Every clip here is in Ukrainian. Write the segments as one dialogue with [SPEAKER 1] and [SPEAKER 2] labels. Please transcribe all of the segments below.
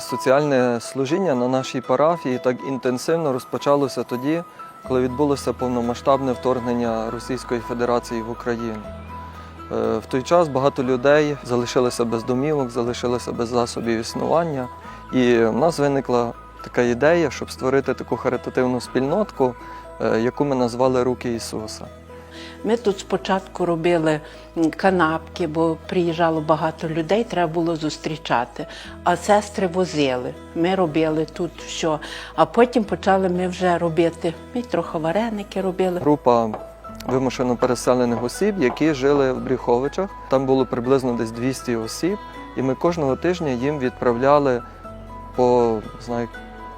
[SPEAKER 1] Соціальне служіння на нашій парафії так інтенсивно розпочалося тоді, коли відбулося повномасштабне вторгнення Російської Федерації в Україну. Е, В той час багато людей залишилися без домівок, залишилися без засобів існування. І в нас виникла така ідея, щоб створити таку харитативну спільнотку, е, яку ми назвали Руки Ісуса.
[SPEAKER 2] Ми тут спочатку робили канапки, бо приїжджало багато людей, треба було зустрічати. А сестри возили. Ми робили тут що. А потім почали ми вже робити. Ми трохи вареники робили.
[SPEAKER 1] Група вимушено переселених осіб, які жили в Брюховичах. Там було приблизно десь 200 осіб, і ми кожного тижня їм відправляли по знаю,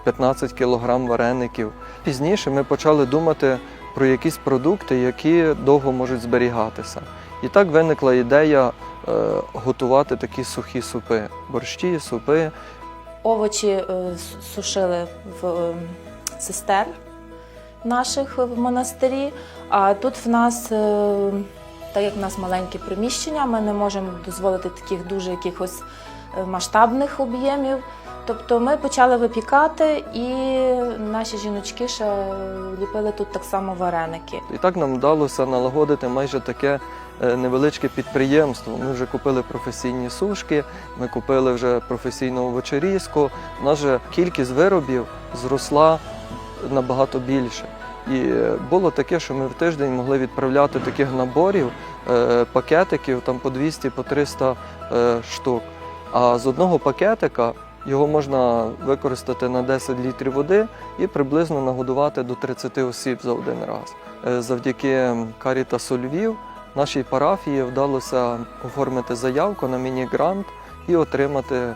[SPEAKER 1] 15 кілограм вареників. Пізніше ми почали думати про якісь продукти, які довго можуть зберігатися. І так виникла ідея е, готувати такі сухі супи, борщі, супи,
[SPEAKER 3] Овочі е, сушили в цистерн наших в монастирі. А тут в нас, е, так як в нас маленькі приміщення, ми не можемо дозволити таких дуже якихось масштабних об'ємів. Тобто ми почали випікати, і наші жіночки ще ліпили тут так само вареники.
[SPEAKER 1] І так нам вдалося налагодити майже таке е, невеличке підприємство. Ми вже купили професійні сушки, ми купили вже професійну овочерізку. Же кількість виробів зросла набагато більше. І е, було таке, що ми в тиждень могли відправляти таких наборів, е, пакетиків там по 200 по 300 е, штук. А з одного пакетика його можна використати на 10 літрів води і приблизно нагодувати до 30 осіб за один раз. Е, Завдяки Карітасу Львів нашій парафії вдалося оформити заявку на міні-грант і отримати е,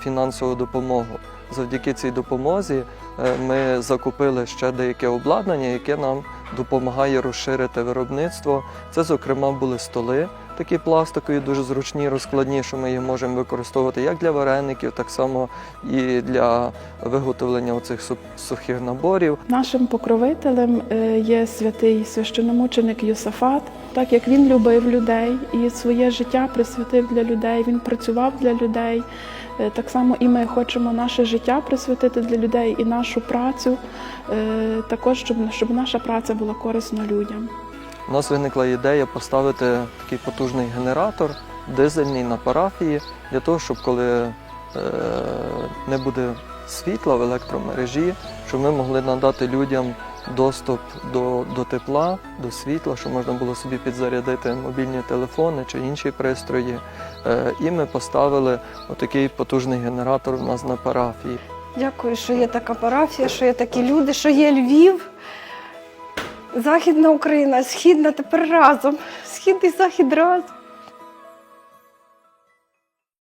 [SPEAKER 1] фінансову допомогу. Завдяки цій допомозі е, ми закупили ще деяке обладнання, яке нам допомагає розширити виробництво. Це, зокрема, були столи, такі пластикові, дуже зручні, розкладні, що ми їх можемо використовувати як для вареників, так само і для виготовлення оцих су- сухих наборів.
[SPEAKER 4] Нашим покровителем е, є святий священомученик Йосафат. Так як він любив людей і своє життя присвятив для людей, він працював для людей. Е, Так само і ми хочемо наше життя присвятити для людей і нашу працю, е, також щоб, щоб наша праця була корисна людям.
[SPEAKER 1] У нас виникла ідея поставити такий потужний генератор дизельний на парафії для того, щоб коли е, не буде світла в електромережі, щоб ми могли надати людям доступ до, до тепла, до світла, щоб можна було собі підзарядити мобільні телефони чи інші пристрої. Е, і ми поставили отакий потужний генератор у нас на парафії.
[SPEAKER 5] Дякую, що є така парафія, що є такі люди, що є Львів. Західна Україна, східна тепер разом. Схід і захід разом.